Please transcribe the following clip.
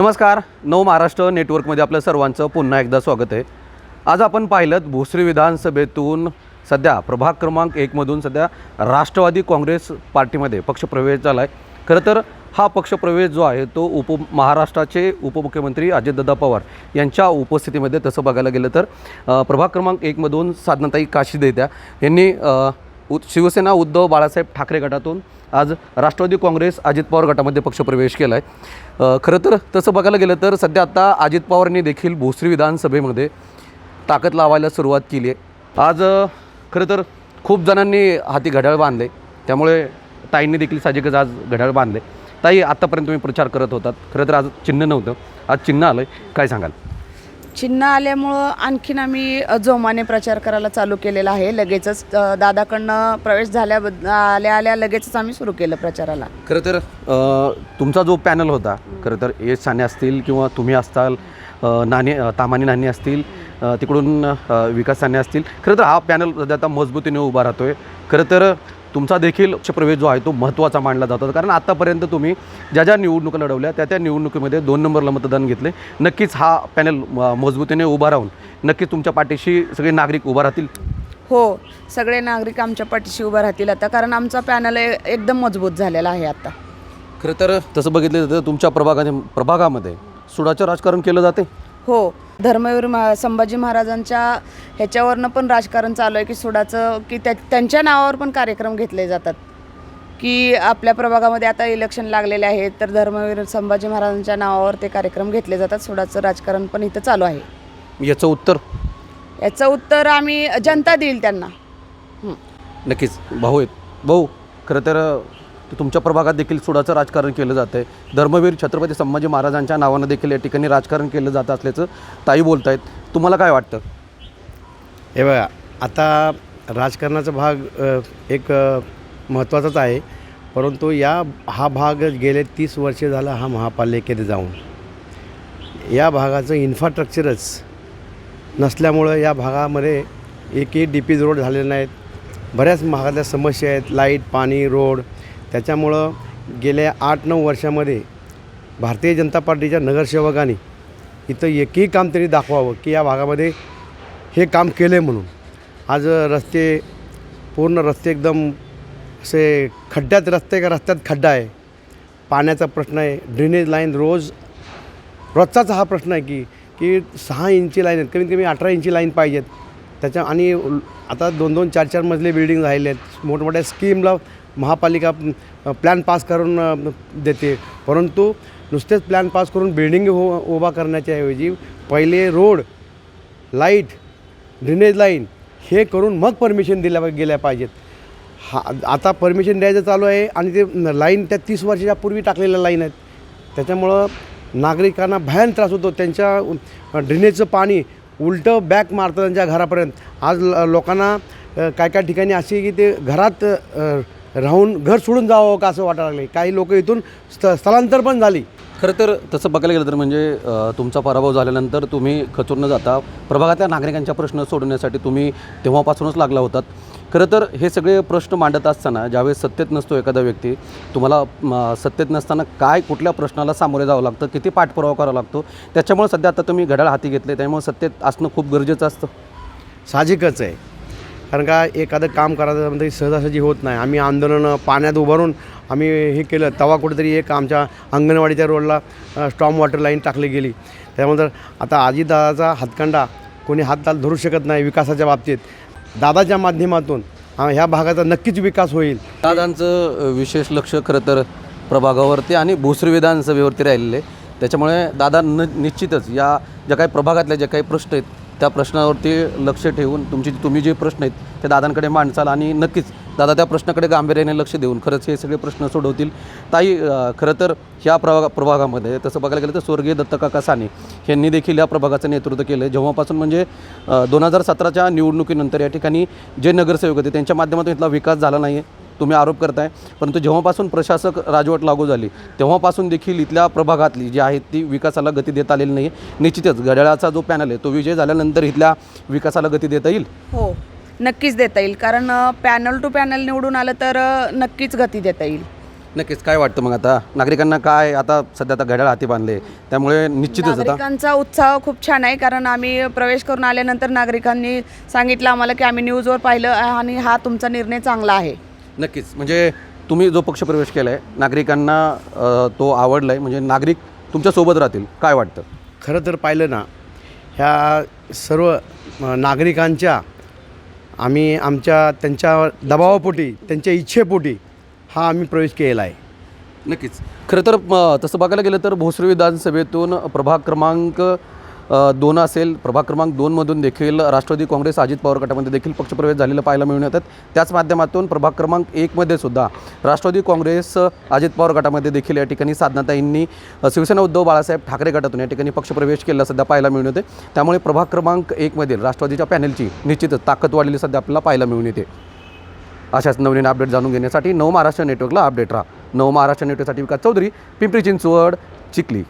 नमस्कार नव महाराष्ट्र नेटवर्कमध्ये आपलं सर्वांचं पुन्हा एकदा स्वागत आहे. आज आपण पाहिलं भोसरी विधानसभेतून सध्या प्रभाग क्रमांक एकमधून सध्या राष्ट्रवादी काँग्रेस पार्टीमध्ये पक्षप्रवेश झाला आहे खरं तर हा पक्षप्रवेश जो आहे तो उप महाराष्ट्राचे उपमुख्यमंत्री अजितदादा पवार यांच्या उपस्थितीमध्ये तसं बघायला गेलं तर प्रभाग क्रमांक एकमधून साधनाताई काशी देत्या यांनी उ शिवसेना उद्धव बाळासाहेब ठाकरे गटातून आज राष्ट्रवादी काँग्रेस अजित पवार गटामध्ये पक्षप्रवेश केला आहे खरं तर तसं बघायला गेलं तर सध्या आता अजित पवारांनी देखील भोसरी विधानसभेमध्ये ताकद लावायला सुरुवात केली आहे. आज खरं तर खूप जणांनी हाती घड्याळ बांधले. त्यामुळे ताईंनी देखील साहजिकच आज घड्याळ बांधले. ताई आत्तापर्यंत तुम्ही प्रचार करत होतात. खरं तर आज चिन्ह नव्हतं. आज चिन्ह आलं आहे काय सांगाल? चिन्ह आल्यामुळं आणखीन आम्ही जोमाने प्रचार करायला चालू केलेला आहे. लगेचच दादाकडनं प्रवेश झाल्या आल्या आल्या लगेचच आम्ही सुरू केलं प्रचाराला. खरं तर तुमचा जो पॅनल होता खरं तर एस साने असतील किंवा तुम्ही असताल नाणे तामानी नाणे असतील तिकडून विकास साने असतील खरं तर हा पॅनल सध्या आता मजबूतीने उभा राहतो आहे खरं तर तुमचा देखील पक्षप्रवेश जो आहे तो महत्त्वाचा मानला जातो. कारण आत्तापर्यंत तुम्ही ज्या ज्या निवडणुका लढवल्या त्या त्या निवडणुकीमध्ये दोन नंबरला मतदान घेतले. नक्कीच हा पॅनल मजबूतीने उभा राहून नक्कीच तुमच्या पाठीशी सगळे नागरिक उभा राहतील. हो सगळे नागरिक आमच्या पाठीशी उभं राहतील आता. कारण आमचा पॅनल एकदम मजबूत झालेला आहे आता. खरं तर तसं बघितलं तर तुमच्या प्रभागाच्या प्रभागामध्ये सुडाचं राजकारण केलं जाते. हो धर्मवीर महा संभाजी महाराजांच्या ह्याच्यावरनं पण राजकारण चालू आहे की सोडाचं की त्या त्यांच्या नावावर पण कार्यक्रम घेतले जातात. की आपल्या प्रभागामध्ये आता इलेक्शन लागलेले आहेत तर धर्मवीर संभाजी महाराजांच्या नावावर ते कार्यक्रम घेतले जातात सोडाचं राजकारण पण इथं चालू आहे. याचं उत्तर? याचं उत्तर आम्ही जनता देईल त्यांना. हं. नक्कीच. भाऊ आहेत. भाऊ खरं तर तर तुमच्या प्रभागात देखील सुडाचं राजकारण केलं जातं आहे धर्मवीर छत्रपती संभाजी महाराजांच्या नावानं देखील या ठिकाणी राजकारण केलं जात असल्याचं ताई बोलत आहेत तुम्हाला काय वाटतं? हे बघा आता राजकारणाचा भाग एक महत्त्वाचाच आहे. परंतु या हा भाग गेले तीस वर्षे झाला हा महापालिकेत जाऊन. या भागाचं इन्फ्रास्ट्रक्चरच नसल्यामुळं या भागामध्ये एकही डी पी रोड झालेले नाहीत. बऱ्याच भागातल्या समस्या आहेत. लाइट पाणी रोड त्याच्यामुळं गेल्या आठ नऊ वर्षामध्ये भारतीय जनता पार्टीच्या नगरसेवकांनी इथं एकही काम तरी दाखवावं की या भागामध्ये हे काम केलं आहे म्हणून. आज रस्ते पूर्ण रस्ते एकदम असे खड्ड्यात रस्ते का रस्त्यात खड्डा आहे. पाण्याचा प्रश्न आहे ड्रेनेज लाईन रोज रोजचाच हा प्रश्न आहे की की सहा इंची लाईन आहेत कमीत कमी अठरा इंची लाईन पाहिजेत. त्याच्या आणि आता दोन दोन चार चार मजले बिल्डिंग राहिले आहेत मोठमोठ्या स्कीमला महापालिका प्लॅन पास करून देते. परंतु नुसतेच प्लॅन पास करून बिल्डिंग हो उभा करण्याच्या ऐवजी पहिले रोड लाइट ड्रेनेज लाईन हे करून मग परमिशन दिल्या गेल्या पाहिजेत. हा आता परमिशन द्यायचं चालू आहे आणि ते लाईन त्या तीस वर्षाच्या पूर्वी टाकलेल्या लाईन आहेत. त्याच्यामुळं नागरिकांना भयान त्रास होतो. त्यांच्या ड्रेनेजचं पाणी उलटं बॅक मारतं त्यांच्या घरापर्यंत. आज लोकांना काय काय ठिकाणी अशी की ते घरात राहून घर सोडून जावं का असं वाटायला लागले काही लोक इथून स्थ स्थलांतर पण झाली. खरं तर तसं बघायला गेलं तर म्हणजे तुमचा पराभव झाल्यानंतर तुम्ही खचून न जाता. प्रभागातल्या नागरिकांच्या प्रश्न सोडवण्यासाठी तुम्ही तेव्हापासूनच लागला होतात. खरं तर हे सगळे प्रश्न मांडत असताना ज्यावेळेस सत्तेत नसतो एखादा व्यक्ती तुम्हाला सत्तेत नसताना काय कुठल्या प्रश्नाला सामोरे जावं लागतं? किती पाठपुरावा करावा लागतो? त्याच्यामुळे सध्या आता तुम्ही घड्याळ हाती घेतले त्यामुळे सत्तेत असणं खूप गरजेचं असतं. साहजिकच आहे. कारण का एखादं काम करायचं म्हणजे सहजासहजी होत नाही. आम्ही आंदोलन पाण्यात उभारून आम्ही हे केलं. तवा कुठेतरी एक आमच्या अंगणवाडीच्या रोडला स्टॉम वॉटर लाईन टाकली गेली. त्यामुळे आता आजीदादाचा हातखंडा कोणी हात धरू शकत नाही विकासाच्या बाबतीत दादाच्या माध्यमातून ह्या भागाचा नक्कीच विकास होईल. दादांचं विशेष लक्ष खरं तर प्रभागावरती आणि भोसरी विधानसभेवरती राहिलेले आहे. त्याच्यामुळे दादा न निश्चितच या ज्या काही प्रभागातल्या ज्या काही प्रश्न आहेत त्या प्रश्नावरती लक्ष ठेवून तुमची तुम्ही जे प्रश्न आहेत ते दादांकडे मांडचाल आणि नक्कीच दादा त्या प्रश्नाकडे गांभीर्याने लक्ष देऊन खरंच हे सगळे प्रश्न सोडवतील. ताई खरं तर ह्या प्रभागा प्रभागामध्ये तसं बघायला गेलं तर स्वर्गीय दत्तकाका साने यांनी देखील या प्रभागाचं नेतृत्व केलं. आहे जेव्हापासून म्हणजे दोन हजार सतराच्या निवडणुकीनंतर या ठिकाणी जे नगरसेवक होते त्यांच्या माध्यमातून इथला विकास झाला नाही आहे तुम्ही आरोप करताय. परंतु जेव्हापासून प्रशासक राजवट लागू झाली तेव्हापासून देखील इथल्या प्रभागातली जी आहे ती विकासाला गती देता आलेली नाही निश्चितच घड्याळाचा जो पॅनल आहे तो विजय झाल्यानंतर इथल्या विकासाला गती देता येईल? हो नक्कीच देता येईल. कारण पॅनल टू पॅनल निवडून आलं तर नक्कीच गती देता येईल. नक्कीच. काय वाटतं मग आता? नागरिकांना काय आता सध्या आता घड्याळ हाती बांधले त्यामुळे निश्चितच नागरिकांचा उत्साह खूप छान आहे. कारण आम्ही प्रवेश करून आल्यानंतर नागरिकांनी सांगितलं आम्हाला की आम्ही न्यूजवर पाहिलं आणि हा तुमचा निर्णय चांगला आहे. नक्कीच. म्हणजे तुम्ही जो पक्षप्रवेश केला आहे नागरिकांना तो आवडला आहे म्हणजे नागरिक तुमच्यासोबत राहतील. काय वाटतं? खरं तर पाहिलं ना ह्या सर्व नागरिकांच्या आम्ही आमच्या त्यांच्या दबावापोटी त्यांच्या इच्छेपोटी हा आम्ही प्रवेश केलेला आहे. नक्कीच. खरं तर तसं बघायला गेलं तर भोसरी विधानसभेतून प्रभाग क्रमांक दोन असेल प्रभाग क्रमांक दोनमधून देखील राष्ट्रवादी काँग्रेस अजित पवार गटामध्ये देखील पक्षप्रवेश झालेला पाहायला मिळून येतात. त्याच माध्यमातून प्रभाग क्रमांक एकमध्ये सुद्धा राष्ट्रवादी काँग्रेस अजित पवार गटामध्ये देखील या ठिकाणी साधनाताईंनी शिवसेना उद्धव बाळासाहेब ठाकरे गटातून या ठिकाणी पक्षप्रवेश केला सध्या पाहायला मिळून येते. त्यामुळे प्रभाग क्रमांक एकमधील राष्ट्रवादीच्या पॅनलची निश्चितच ताकद वाढलेली सध्या आपल्याला पाहायला मिळून येते. अशाच नवीन अपडेट जाणून घेण्यासाठी नव महाराष्ट्र नेटवर्कला अपडेट राहा. नव महाराष्ट्र नेटवर्कसाठी विकास चौधरी पिंपरी चिंचवड चिखली.